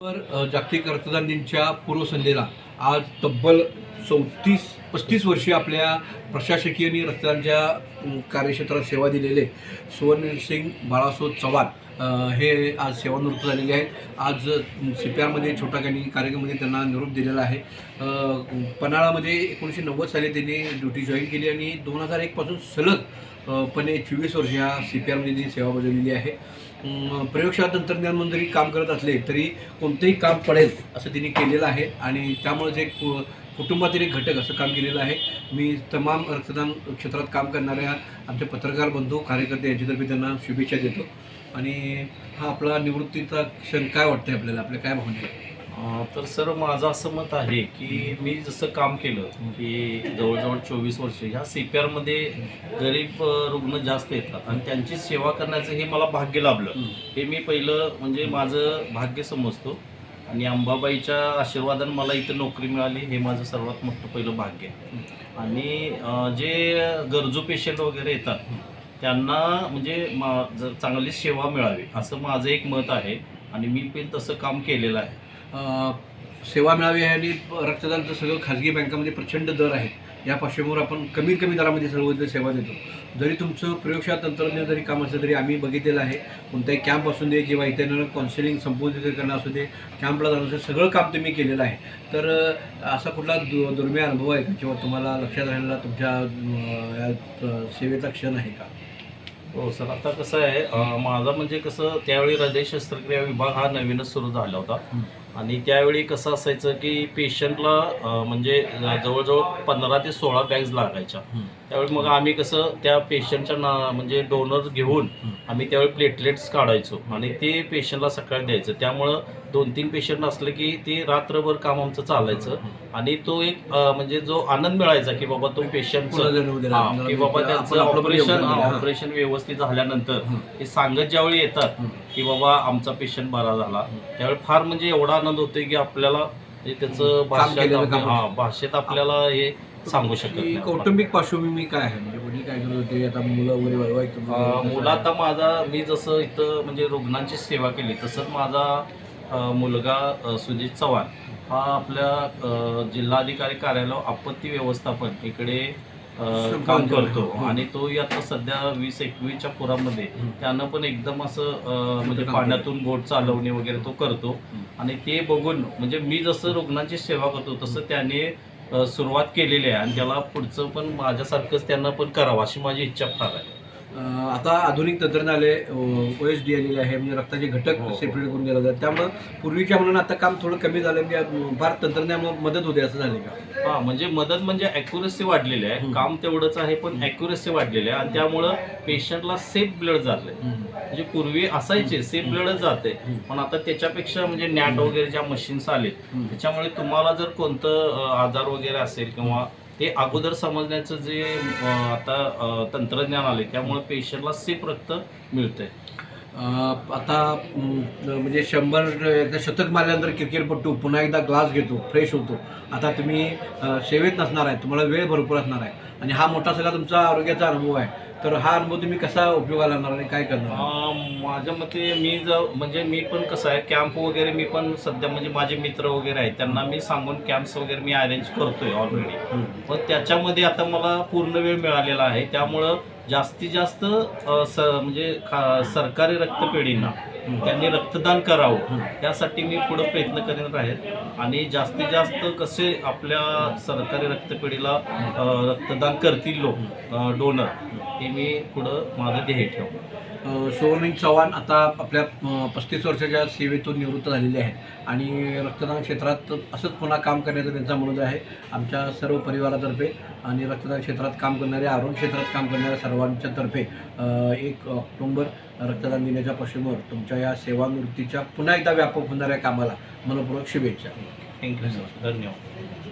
जागतिक रक्तदान दिनच्या पूर्वसंध्येला आज तब्बल चौतीस पस्तीस वर्षे आपल्या प्रशासकीय आणि रक्तदानच्या कार्यक्षेत्रात सेवा दिलेले सुवर्णसिंग बाळासोद चव्हाण हे आज सेवानिवृत्त झालेले आहेत. आज सी पी आरमध्ये छोटा काही कार्यक्रमामध्ये त्यांना निरोप दिलेला आहे. पन्हाळामध्ये एकोणीसशे नव्वद साली त्यांनी ड्युटी जॉईन केली आणि दोन हजार एकपासून सलग पणे चोवीस वर्ष ह्या सी पी आरमध्ये त्यांनी सेवा बजावलेली आहे. प्रयोगशाळा तंत्रज्ञान म्हणून जरी काम करत असले तरी कोणतंही काम पडेल असं त्यांनी केलेलं आहे आणि त्यामुळेच एक कुटुंबातील एक घटक असं काम केलेलं आहे. मी तमाम रक्तदान क्षेत्रात काम करणाऱ्या आमचे पत्रकार बंधू कार्यकर्ते यांच्यातर्फे त्यांना शुभेच्छा देतो. आणि हा आपला निवृत्तीचा क्षण काय वाटतंय आपल्याला? आपल्या काय भावना आहे? तर सर माझं असं मत आहे की मी जसं काम केलं की जवळजवळ चोवीस वर्ष ह्या सी पी आरमध्ये गरीब रुग्ण जास्त येतात आणि त्यांची सेवा करण्याचं हे मला भाग्य लाभलं. हे मी पहिलं म्हणजे माझं भाग्य समजतो. आणि अंबाबाईच्या आशीर्वादानं मला इथं नोकरी मिळाली. हे माझं सर्वात मोठं पहिलं भाग्य आहे. आणि जे गरजू पेशंट वगैरे येतात त्यांना म्हणजे मा जर चांगली सेवा मिळावी असं माझं एक मत आहे. आणि मी पण तसं काम केलेलं आहे. सेवा मिळावी आहे आणि रक्तदानचं सगळं खाजगी बँकामध्ये प्रचंड दर आहे. या पार्श्वभूमीवर आपण कमीत कमी दरामध्ये सर्व सेवा देतो. जरी तुमचं प्रयोगशाळा तंत्रज्ञान जरी काम असलं तरी आम्ही बघितलेलं आहे कोणताही कॅम्प असू दे किंवा इथे काउन्सिलिंग संबोधित करणं असू दे कॅम्पला जाणं सगळं काम तुम्ही केलेलं आहे. तर असा कुठला दु दुर्मिळ अनुभव आहे का किंवा तुम्हाला लक्षात राहिलेला तुमच्या सेवेचा क्षण आहे का? हो सर आता कसं आहे माझा म्हणजे कसं त्यावेळी हृदय शस्त्रक्रिया विभाग हा नवीनच सुरू झाला होता. आणि त्यावेळी कसं असायचं की पेशंटला म्हणजे जवळजवळ पंधरा ते सोळा बॅग्स लागायच्या. त्यावेळी मग आम्ही कसं त्या पेशंटच्या ना म्हणजे डोनर घेऊन आम्ही त्यावेळी प्लेटलेट्स काढायचो आणि ते पेशंटला सकाळी द्यायचं. त्यामुळं दोन तीन पेशंट असलं की ते रात्रभर काम आमचं चालायचं आणि तो एक म्हणजे जो आनंद मिळायचा की बाबा तो आपल्याला की बाबा त्यांचं ऑपरेशन. ऑपरेशन व्यवस्थित झाल्यानंतर हं. ते सांगत ज्यावेळी येतात. की बाबा आमचा पेशंट बरा झाला. त्यावेळी फार म्हणजे एवढा आनंद होतोय की आपल्याला म्हणजे त्याचं भाषेत केलेलं. हा भाषेत आपल्याला हे सांगू शकत आपण. कौटुंबिक पार्श्वभूमी काय आहे म्हणजे वडील काय करत होते आता मुलं वगैरे वैवाहिक अं, मुलं आता माझा मी जसं इथं म्हणजे रुग्णांची सेवा केली तसंच माझा अं, मुलगा अं, सुजित चव्हाण हा आपल्या अं, जिल्हाधिकारी कार्यालय आपत्ती व्यवस्थापन इकडे काम करतो. आणि तो आता सध्या वीस एकवीसच्या पुरामध्ये. त्यानं पण एकदम असं म्हणजे पाण्यातून बोट चालवणे वगैरे तो करतो. आणि ते बघून म्हणजे मी जसं रुग्णांची सेवा करतो तसं त्याने सुरुवात केलेली आहे. आणि त्याला पुढचं पण माझ्यासारखंच त्यांना पण करावं अशी माझी इच्छा फार आहे. आता आधुनिक तंत्रज्ञान आले ओ एस डी आलेले आहे म्हणजे रक्ताचे घटक हो, हो. सेपरेट करून दिलं जातात त्यामुळं पूर्वीच्या म्हणून आता काम थोडं कमी झालं म्हणजे फार तंत्रज्ञानामुळे मदत होते असं झाले का? हा म्हणजे मदत म्हणजे अॅक्युरेसी वाढलेली आहे. काम तेवढंच आहे पण अॅक्युरेसी वाढलेली आहे. आणि त्यामुळं पेशंटला सेफ ब्लड जाते म्हणजे पूर्वी असायचे सेफ ब्लडच जाते. पण आता त्याच्यापेक्षा म्हणजे नॅट वगैरे ज्या मशीन्स आलेत हं. त्याच्यामुळे तुम्हाला जर कोणतं आजार वगैरे असेल किंवा ते अगोदर समजण्याचं जे आता तंत्रज्ञान आले त्यामुळे पेशंटला सेफ रक्त मिळतंय. आता म्हणजे शंभर एकदा शतक मारल्यानंतर क्रिकेटपट्टू पुन्हा एकदा ग्लास घेतो फ्रेश होतो. आता तुम्ही सेवेत नसणार आहे तुम्हाला वेळ भरपूर असणार आहे. आणि हा मोठा सगळा तुमचा आरोग्याचा अनुभव आहे. तर हा अनुभव तुम्ही कसा उपयोगाला आणणार आणि काय करणार माझ्या मते मी जर म्हणजे मी पण कसं आहे कॅम्प वगैरे मी पण सध्या म्हणजे माझे मित्र वगैरे आहेत त्यांना मी सांगून कॅम्प्स वगैरे मी अरेंज करतोय ऑलरेडी. पण त्याच्यामध्ये आता मला पूर्ण वेळ मिळालेला आहे त्यामुळं जास्तीत जास्त स म्हणजे खा सरकारी रक्तपेढींना त्यांनी रक्तदान करावं त्यासाठी मी पुढे प्रयत्न करीत आहे. आणि जास्तीत जास्त कसे आपल्या सरकारी रक्तपेढीला रक्तदान करतील लोक डोनर हे मी पुढं माझं ध्येय ठेव अ, चव्हाण आता आपल्या पस्तीस वर्षाच्या सेवेतून निवृत्त झालेले आहेत. आणि रक्तदान क्षेत्रात असंच पुन्हा काम करण्याचा त्यांचा मनोज आहे. आमच्या सर्व परिवारातर्फे आणि रक्तदान क्षेत्रात काम करणाऱ्या आरोग्य क्षेत्रात काम करणाऱ्या सर्वांच्या तर्फे एक ऑक्टोंबर रक्तदान दिनाच्या पार्श्वभूमीवर तुमच्या या सेवानिवृत्तीच्या पुन्हा एकदा व्यापक होणाऱ्या कामाला मनपूर्वक शुभेच्छा. थँक्यू सर धन्यवाद.